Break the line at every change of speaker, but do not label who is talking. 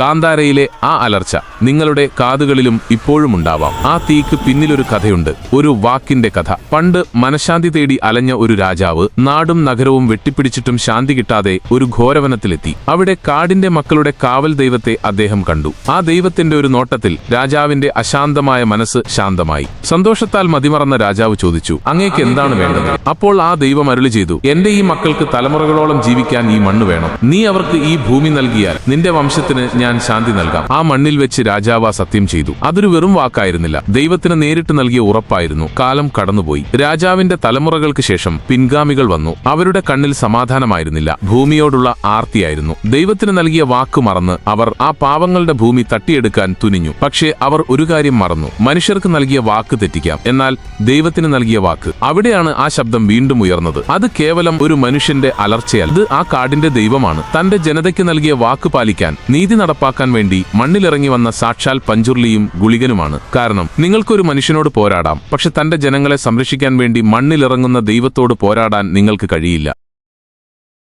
കാന്താരയിലെ ആ അലർച്ച നിങ്ങളുടെ കാതുകളിലും ഇപ്പോഴും ഉണ്ടാവാം. ആ തീക്ക് പിന്നിലൊരു കഥയുണ്ട്. ഒരു വാക്കിന്റെ കഥ. പണ്ട് മനഃശാന്തി തേടി അലഞ്ഞ ഒരു രാജാവ് നാടും നഗരവും വെട്ടിപ്പിടിച്ചിട്ടും ശാന്തി കിട്ടാതെ ഒരു ഘോരവനത്തിലെത്തി. അവിടെ കാടിന്റെ മക്കളുടെ കാവൽ ദൈവത്തെ അദ്ദേഹം കണ്ടു. ആ ദൈവത്തിന്റെ ഒരു നോട്ടത്തിൽ രാജാവിന്റെ അശാന്തമായ മനസ്സ് ശാന്തമായി. സന്തോഷത്താൽ മതിമറന്ന രാജാവ് ചോദിച്ചു അങ്ങേക്ക് എന്താണ് വേണ്ടത്? അപ്പോൾ ആ ദൈവം അരുളി ചെയ്തു എന്റെ ഈ മക്കൾക്ക് തലമുറകളോളം ജീവിക്കാൻ ഈ മണ്ണ് വേണം. നീ അവർക്ക് ഈ ഭൂമി നൽകിയാൽ നിന്റെ വംശത്തിന് ഞാൻ ശാന്തി നൽകാം. ആ മണ്ണിൽ വെച്ച് രാജാവ് സത്യം ചെയ്തു. അതൊരു വെറും വാക്കായിരുന്നില്ല. ദൈവത്തിന് നേരിട്ട് നൽകിയ ഉറപ്പായിരുന്നു. കാലം കടന്നുപോയി. രാജാവിന്റെ തലമുറകൾക്ക് ശേഷം പിൻഗാമികൾ വന്നു. അവരുടെ കണ്ണിൽ സമാധാനമായിരുന്നില്ല. ഭൂമിയോടുള്ള ആർത്തിയായിരുന്നു. ദൈവത്തിന് നൽകിയ വാക്ക് മറന്ന് അവർ ആ പാവങ്ങളുടെ ഭൂമി തട്ടിയെടുക്കാൻ തുനിഞ്ഞു. പക്ഷേ അവർ ഒരു കാര്യം മറന്നു. മനുഷ്യർക്ക് നൽകിയ വാക്ക് തെറ്റിക്കാം. എന്നാൽ ദൈവത്തിന് നൽകിയ വാക്ക്. അവിടെയാണ് ആ ശബ്ദം വീണ്ടും ഉയർന്നത്. അത് കേവലം ഒരു മനുഷ്യന്റെ അലർച്ചയല്ല. അത് ആ കാടിന്റെ ദൈവമാണ്. തന്റെ ജനതയ്ക്ക് നൽകിയ വാക്ക് പാലിക്കാൻ നീതി നടപ്പാക്കാൻ വേണ്ടി മണ്ണിലിറങ്ങി വന്ന സാക്ഷാൽ പഞ്ചുർലിയും ഗുളികനുമാണ്. കാരണം നിങ്ങൾക്കൊരു മനുഷ്യനോട് പോരാടാം. പക്ഷെ തന്റെ ജനങ്ങളെ സംരക്ഷിക്കാൻ വേണ്ടി മണ്ണിലിറങ്ങുന്ന ദൈവത്തോട് പോരാടാൻ നിങ്ങൾക്ക് കഴിയില്ല.